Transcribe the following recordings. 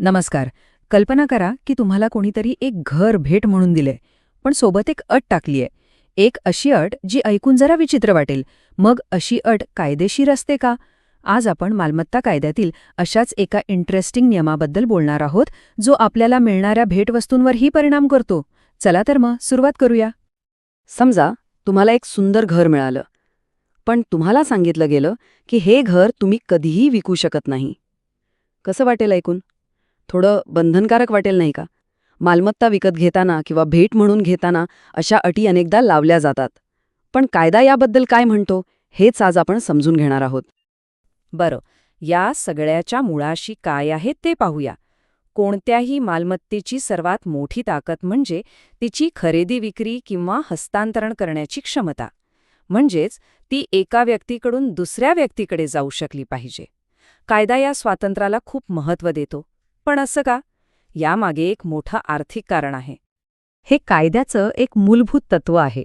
नमस्कार. कल्पना करा की तुम्हाला कोणीतरी एक घर भेट म्हणून दिलंय पण सोबत एक अट टाकलीय. एक अशी अट जी ऐकून जरा विचित्र वाटेल. मग अशी अट कायदेशीर असते का? आज आपण मालमत्ता कायद्यातील अशाच एका इंटरेस्टिंग नियमाबद्दल बोलणार आहोत जो आपल्याला मिळणाऱ्या भेटवस्तूंवरही परिणाम करतो. चला तर मग सुरुवात करूया. समजा तुम्हाला एक सुंदर घर मिळालं. पण तुम्हाला सांगितलं गेलं की हे घर तुम्ही कधीही विकू शकत नाही. कसं वाटेल ऐकून? थोडं बंधनकारक वाटेल नाही का? मालमत्ता विकत घेताना किंवा भेट म्हणून घेताना अशा अटी अनेकदा लावल्या जातात. पण कायदा याबद्दल काय म्हणतो हेच आज आपण समजून घेणार आहोत. बरं या सगळ्याच्या मुळाशी काय आहे ते पाहूया. कोणत्याही मालमत्तेची सर्वात मोठी ताकद म्हणजे तिची खरेदी विक्री किंवा हस्तांतरण करण्याची क्षमता. म्हणजेच ती एका व्यक्तीकडून दुसऱ्या व्यक्तीकडे जाऊ शकली पाहिजे. कायदा या स्वातंत्र्याला खूप महत्त्व देतो. पण असं का? यामागे एक मोठं आर्थिक कारण आहे. हे कायद्याचं एक मूलभूत तत्व आहे.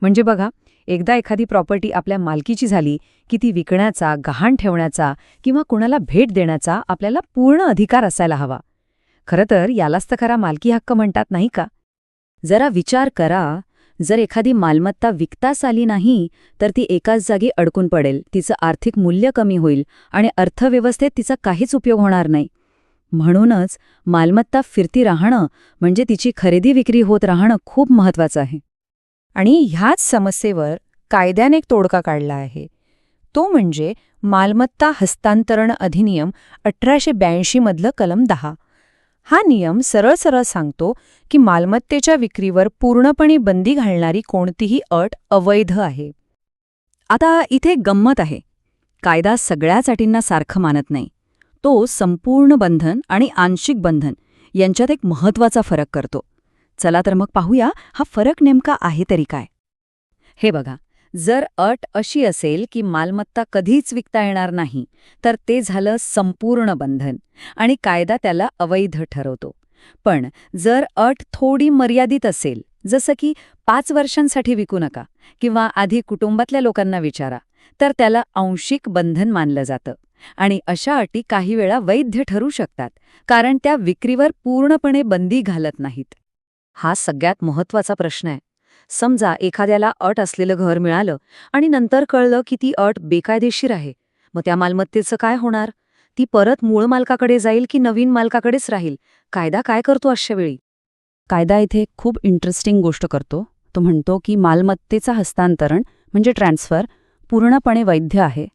म्हणजे बघा एकदा एखादी प्रॉपर्टी आपल्या मालकीची झाली की ती विकण्याचा गहाण ठेवण्याचा किंवा कुणाला भेट देण्याचा आपल्याला पूर्ण अधिकार असायला हवा. खरं तर यालाच तर खरा मालकी हक्क म्हणतात नाही का? जरा विचार करा जर एखादी मालमत्ता विकताच आली नाही तर ती एकाच जागी अडकून पडेल तिचं आर्थिक मूल्य कमी होईल आणि अर्थव्यवस्थेत तिचा काहीच उपयोग होणार नाही. म्हणूनच मालमत्ता फिरती राहणं म्हणजे तिची खरेदी विक्री होत राहणं खूप महत्वाचं आहे. आणि ह्याच समस्येवर कायद्याने एक तोडका काढला आहे. तो म्हणजे मालमत्ता हस्तांतरण अधिनियम अठराशे ब्याऐंशी मधलं कलम दहा. हा नियम सरळ सरळ सांगतो की मालमत्तेच्या विक्रीवर पूर्णपणे बंदी घालणारी कोणतीही अट अवैध आहे. आता इथे गंमत आहे. कायदा सगळ्याच अटींना सारखं मानत नाही. तो संपूर्ण बंधन आणि आंशिक बंधन यांच्यात एक महत्त्वाचा फरक करतो. चला तर मग पाहूया हा फरक नेमका आहे तरी काय. हे बघा जर अट अशी असेल की मालमत्ता कधीच विकता येणार नाही तर ते झालं संपूर्ण बंधन आणि कायदा त्याला अवैध ठरवतो. पण जर अट थोडी मर्यादित असेल जसं की पाच वर्षांसाठी विकू नका किंवा आधी कुटुंबातल्या लोकांना विचारा तर त्याला आंशिक बंधन मानलं जातं. आणि अशा अटी काही वेळा वैध ठरू शकतात कारण त्या विक्रीवर पूर्णपणे बंदी घालत नाहीत. हा सगळ्यात महत्त्वाचा प्रश्न आहे. समजा एखाद्याला अट असलेलं घर मिळालं आणि नंतर कळलं की ती अट बेकायदेशीर आहे मग त्या मालमत्तेचं काय होणार? ती परत मूळ मालकाकडे जाईल की नवीन मालकाकडेच राहील? कायदा काय करतो अशा वेळी कायदा इथे खूप इंटरेस्टिंग गोष्ट करतो. तो म्हणतो की मालमत्तेचं हस्तांतरण म्हणजे ट्रान्सफर पूर्णपणे वैध आहे.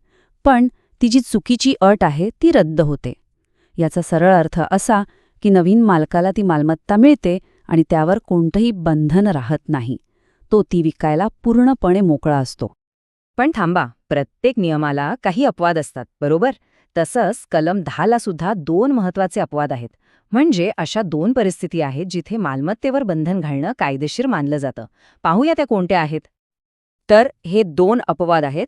पण ती जी चुकीची अट आहे ती रद्द होते. याचा सरळ अर्थ असा की नवीन मालकाला ती मालमत्ता मिळते आणि त्यावर कोणतंही बंधन राहत नाही. तो ती विकायला पूर्णपणे मोकळा असतो. पण थांबा प्रत्येक नियमाला काही अपवाद असतात बरोबर? तसंच कलम दहाला सुद्धा दोन महत्त्वाचे अपवाद आहेत. म्हणजे अशा दोन परिस्थिती आहेत जिथे मालमत्तेवर बंधन घालणं कायदेशीर मानलं जातं. पाहूया त्या कोणत्या आहेत. तर हे दोन अपवाद आहेत.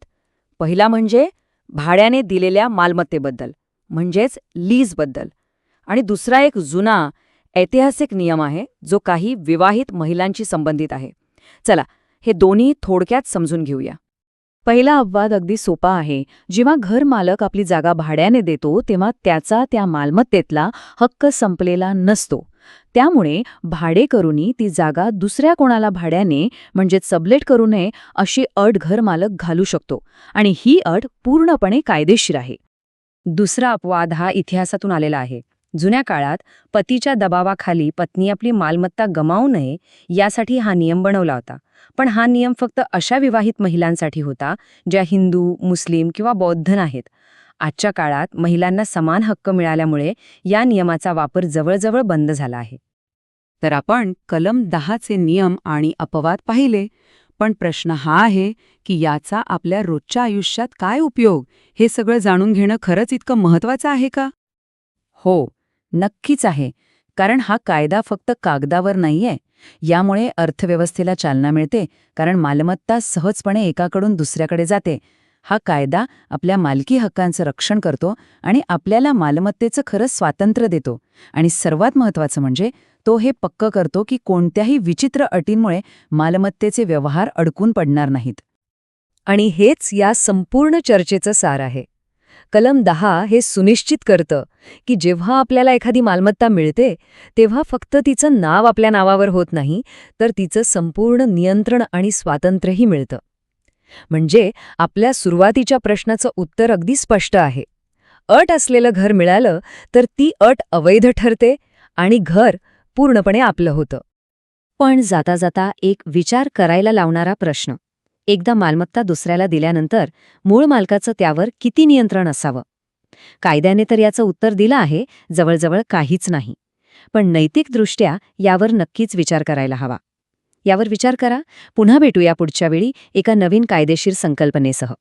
पहिला म्हणजे भाड्याने दिलेल्या मालमत्तेबद्दल म्हणजेच लीजबद्दल. आणि दुसरा एक जुना ऐतिहासिक नियम आहे जो काही विवाहित महिलांशी संबंधित आहे. चला हे दोन्ही थोडक्यात समजून घेऊया. पहिला अपवाद अगदी सोपा आहे. जेव्हा घर मालक आपली जागा भाड्याने देतो तेव्हा त्याचा त्या मालमत्तेतला हक्क संपलेला नसतो. त्यामुळे भाडेकरूनी ती जागा दुसऱ्या कोणाला भाड्याने म्हणजे सबलेट करू नये अशी अट घर मालक घालू शकतो. आणि ही अट पूर्णपणे कायदेशीर आहे. दुसरा अपवाद हा इतिहासातून आलेला आहे. जुन्या काळात पतीच्या दबावाखाली पत्नी आपली मालमत्ता गमावू नये यासाठी हा नियम बनवला होता. पण हा नियम फक्त अशा विवाहित महिलांसाठी होता ज्या हिंदू मुस्लिम किंवा बौद्ध नाहीत. आजच्या काळात महिलांना समान हक्क मिळाल्यामुळे या नियमाचा वापर जवळजवळ बंद झाला आहे. तर आपण कलम दहाचे नियम आणि अपवाद पाहिले पण प्रश्न हा आहे की याचा आपल्या रोजच्या आयुष्यात काय उपयोग हे सगळं जाणून घेणं खरंच इतकं महत्वाचं आहे का? हो नक्कीच आहे. कारण हा कायदा फक्त कागदावर नाहीये. यामुळे अर्थव्यवस्थेला चालना मिळते कारण मालमत्ता सहजपणे एकाकडून दुसऱ्याकडे जाते. हा कायदा आपल्या मालकी हक्कांचं रक्षण करतो आणि आपल्याला मालमत्तेचं खरं स्वातंत्र्य देतो. आणि सर्वात महत्त्वाचं म्हणजे तो हे पक्क करतो की कोणत्याही विचित्र अटींमुळे मालमत्तेचे व्यवहार अडकून पडणार नाहीत. आणि हेच या संपूर्ण चर्चेचं सार आहे. कलम दहा हे सुनिश्चित करतं की जेव्हा आपल्याला एखादी मालमत्ता मिळते तेव्हा फक्त तिचं नाव आपल्या नावावर होत नाही तर तिचं संपूर्ण नियंत्रण आणि स्वातंत्र्यही मिळतं. म्हणजे आपल्या सुरुवातीच्या प्रश्नाचं उत्तर अगदी स्पष्ट आहे. अट असलेलं घर मिळालं तर ती अट अवैध ठरते आणि घर पूर्णपणे आपलं होतं. पण जाता जाता एक विचार करायला लावणारा प्रश्न. एकदा मालमत्ता दुसऱ्याला दिल्यानंतर मूळ मालकाचं त्यावर किती नियंत्रण असावं? कायद्याने तर याचं उत्तर दिलं आहे जवळजवळ काहीच नाही. पण नैतिकदृष्ट्या यावर नक्कीच विचार करायला हवा. यावर विचार करा. पुन्हा भेटूया पुढच्या वेळी एका नवीन कायदेशीर संकल्पनेसह.